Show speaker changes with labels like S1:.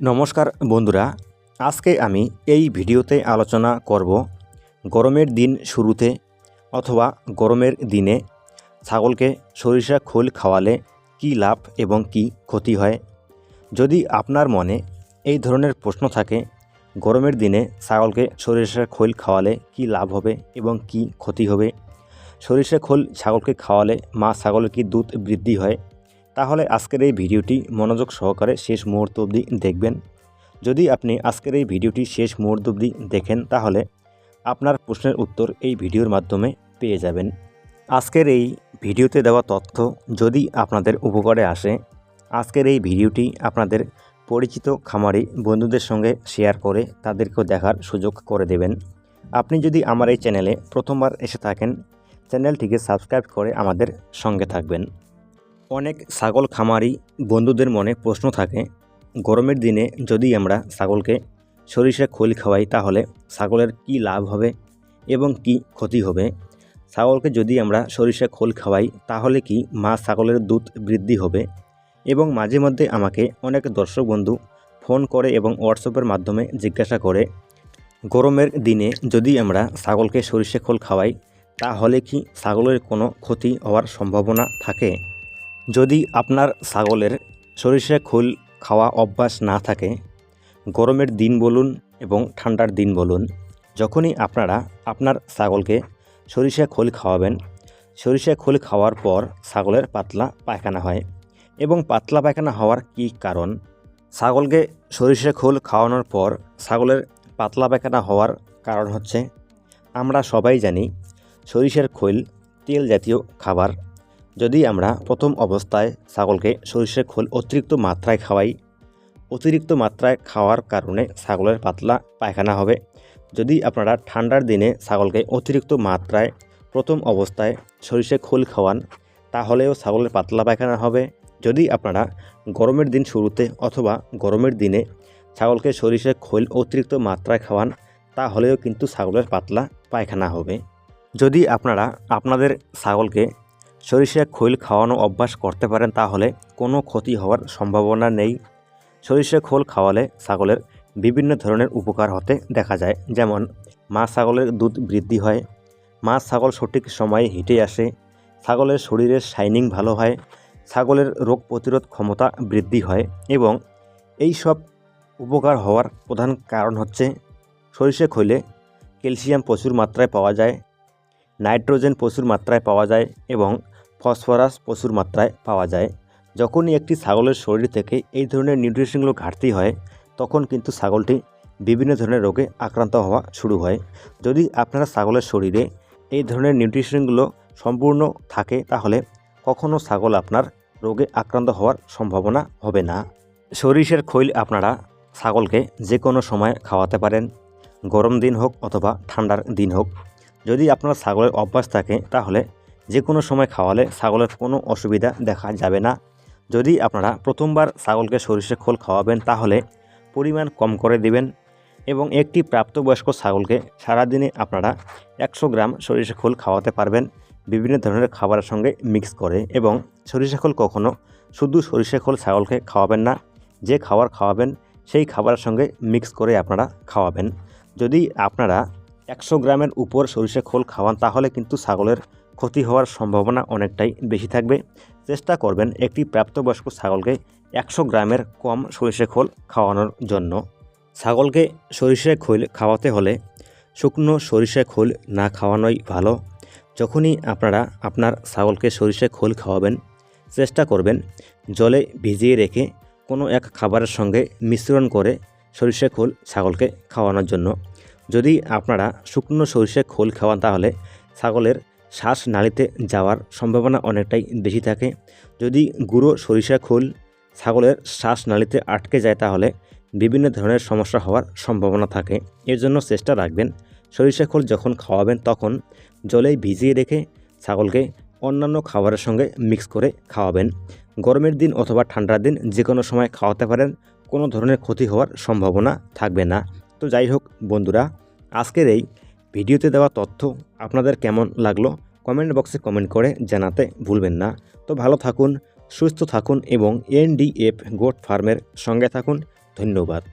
S1: নমস্কার বন্ধুরা, আজকে আমি এই ভিডিওতে আলোচনা করব গরমের দিন শুরুতে অথবা গরমের দিনে ছাগলকে সরিষা খোল খাওয়ালে কী লাভ এবং কী ক্ষতি হয়। যদি আপনার মনে এই ধরনের প্রশ্ন থাকে, গরমের দিনে ছাগলকে সরিষার খোল খাওয়ালে কী লাভ হবে এবং কী ক্ষতি হবে? সরিষা খোল ছাগলকে খাওয়ালে মা ছাগলের কি দুধ বৃদ্ধি হয়? তাহলে আজকের এই ভিডিওটি মনোযোগ সহকারে শেষ মুহূর্ত অবধি দেখবেন। যদি আপনি আজকের এই ভিডিওটি শেষ মুহূর্ত অবধি দেখেন, তাহলে আপনার প্রশ্নের উত্তর এই ভিডিওর মাধ্যমে পেয়ে যাবেন। আজকের এই ভিডিওতে দেওয়া তথ্য যদি আপনাদের উপকারে আসে, আজকের এই ভিডিওটি আপনাদের পরিচিত খামারি বন্ধুদের সঙ্গে শেয়ার করে তাদেরকেও দেখার সুযোগ করে দেবেন। আপনি যদি আমার এই চ্যানেলে প্রথমবার এসে থাকেন, চ্যানেলটিকে সাবস্ক্রাইব করে আমাদের সঙ্গে থাকবেন। অনেক ছাগল খামারি বন্ধুদের মনে প্রশ্ন থাকে, গরমের দিনে যদি আমরা ছাগলকে সরিষা খোল খাওয়াই তাহলে ছাগলের কি লাভ হবে এবং কি ক্ষতি হবে? ছাগলকে যদি আমরা সরিষা খোল খাওয়াই তাহলে কি মা ছাগলের দুধ বৃদ্ধি হবে? এবং মাঝে মধ্যে আমাকে অনেক দর্শক বন্ধু ফোন করে এবং হোয়াটসঅ্যাপের মাধ্যমে জিজ্ঞাসা করে, গরমের দিনে যদি আমরা ছাগলকে সরিষা খোল খাওয়াই তাহলে কি ছাগলের কোনো ক্ষতি হওয়ার সম্ভাবনা থাকে? যদি আপনার ছাগলের সরিষা খোল খাওয়া অভ্যাস না থাকে, গরমের দিন বলুন এবং ঠান্ডার দিন বলুন, যখনই আপনারা আপনার ছাগলকে সরিষা খোল খাওয়াবেন, সরিষা খোল খাওয়ার পর ছাগলের পাতলা পায়খানা হয়। এবং পাতলা পায়খানা হওয়ার কি কারণ? ছাগলকে সরিষা খোল খাওয়ানোর পর ছাগলের পাতলা পায়খানা হওয়ার কারণ হচ্ছে, আমরা সবাই জানি সরিষার খোল তেল জাতীয় খাবার যদি আমরা প্রথম অবস্থায় ছাগলকে সরিষার খোল অতিরিক্ত মাত্রায় খাওয়াই, অতিরিক্ত মাত্রায় খাওয়ার কারণে ছাগলের পাতলা পায়খানা হবে। যদি আপনারা ঠান্ডার দিনে ছাগলকে অতিরিক্ত মাত্রায় প্রথম অবস্থায় সরিষা খোল খাওয়ান, তাহলেও ছাগলের পাতলা পায়খানা হবে। যদি আপনারা গরমের দিন শুরুতে অথবা গরমের দিনে ছাগলকে সরিষা খোল অতিরিক্ত মাত্রায় খাওয়ান, তাহলেও কিন্তু ছাগলের পাতলা পায়খানা হবে। যদি আপনারা আপনাদের ছাগলকে সরিষা খোল খাওয়ানো অভ্যাস করতে পারেন, তাহলে কোনো ক্ষতি হওয়ার সম্ভাবনা নেই। সরিষা খোল খাওয়ালে ছাগলের বিভিন্ন ধরনের উপকার হতে দেখা যায়, যেমন মা ছাগলের দুধ বৃদ্ধি হয় মা ছাগল সঠিক সময়ে হিটে আসে, ছাগলের শরীরের শাইনিং ভালো হয়, ছাগলের রোগ প্রতিরোধ ক্ষমতা বৃদ্ধি হয় এবং এই সব উপকার হওয়ার প্রধান কারণ হচ্ছে সরিষা খৈলে ক্যালসিয়াম প্রচুর মাত্রায় পাওয়া যায়, নাইট্রোজেন প্রচুর মাত্রায় পাওয়া যায় এবং ফসফরাস প্রচুর মাত্রায় পাওয়া যায়। যখনই একটি ছাগলের শরীর থেকে এই ধরনের নিউট্রিশনগুলো ঘাটতি হয়, তখন কিন্তু ছাগলটি বিভিন্ন ধরনের রোগে আক্রান্ত হওয়া শুরু হয়। যদি আপনার ছাগলের শরীরে এই ধরনের নিউট্রিশনগুলো সম্পূর্ণ থাকে, তাহলে কখনও ছাগল আপনার রোগে আক্রান্ত হওয়ার সম্ভাবনা হবে না। সরিষার খৈল আপনারা ছাগলকে যে কোনো সময় খাওয়াতে পারেন। গরম দিন হোক অথবা ঠান্ডার দিন হোক। যদি আপনার ছাগলের অভ্যাস থাকে, তাহলে যে কোনো সময় খাওয়ালে ছাগলের কোনো অসুবিধা দেখা যাবে না। যদি আপনারা প্রথমবার ছাগলকে সরিষা খোল খাওয়াবেন, তাহলে পরিমাণ কম করে দিবেন এবং একটি প্রাপ্তবয়স্ক ছাগলকে সারাদিনে আপনারা একশো গ্রাম সরিষা খোল খাওয়াতে পারবেন। বিভিন্ন ধরনের খাবারের সঙ্গে মিক্স করে এবং সরিষা খোল কখনও শুধু সরিষা খোল ছাগলকে খাওয়াবেন না, যে খাবার খাওয়াবেন সেই খাবারের সঙ্গে মিক্স করে আপনারা খাওয়াবেন। যদি আপনারা একশো গ্রামের উপর সরিষা খোল খাওয়ান, তাহলে কিন্তু ছাগলের ক্ষতি হওয়ার সম্ভাবনা অনেকটাই বেশি থাকবে। চেষ্টা করবেন একটি প্রাপ্তবয়স্ক ছাগলকে একশো গ্রামের কম সরিষে খোল খাওয়ানোর জন্য। ছাগলকে সরিষা খোল খাওয়াতে হলে শুকনো সরিষা খোল না খাওয়ানোই ভালো। যখনই আপনারা আপনার ছাগলকে সরিষা খোল খাওয়াবেন, চেষ্টা করবেন জলে ভিজিয়ে রেখে কোনো এক খাবারের সঙ্গে মিশ্রণ করে সরিষা খোল ছাগলকে খাওয়ানোর জন্য। যদি আপনারা শুকনো সরিষা খোল খাওয়ান তাহলে ছাগলের শ্বাস নালীতে যাওয়ার সম্ভাবনা অনেকটাই বেশি থাকে। যদি গুঁড়ো সরিষা খোল ছাগলের শ্বাস নালীতে আটকে যায় তাহলে বিভিন্ন ধরনের সমস্যা হওয়ার সম্ভাবনা থাকে। এর জন্য চেষ্টা রাখবেন, সরিষা খোল যখন খাওয়াবেন তখন জলে ভিজিয়ে রেখে ছাগলকে অন্যান্য খাবারের সঙ্গে মিক্স করে খাওয়াবেন। গরমের দিন অথবা ঠান্ডার দিন যে কোনো সময় খাওয়াতে পারেন, কোনো ধরনের ক্ষতি হওয়ার সম্ভাবনা থাকবে না। তো যাই হোক বন্ধুরা, আজকের এই ভিডিওতে দেওয়া তথ্য আপনাদের কেমন লাগল কমেন্ট বক্সে কমেন্ট করে জানাতে ভুলবেন না। তো ভালো থাকুন, সুস্থ থাকুন এবং এনডিএফ গোট ফার্মের সঙ্গে থাকুন। ধন্যবাদ।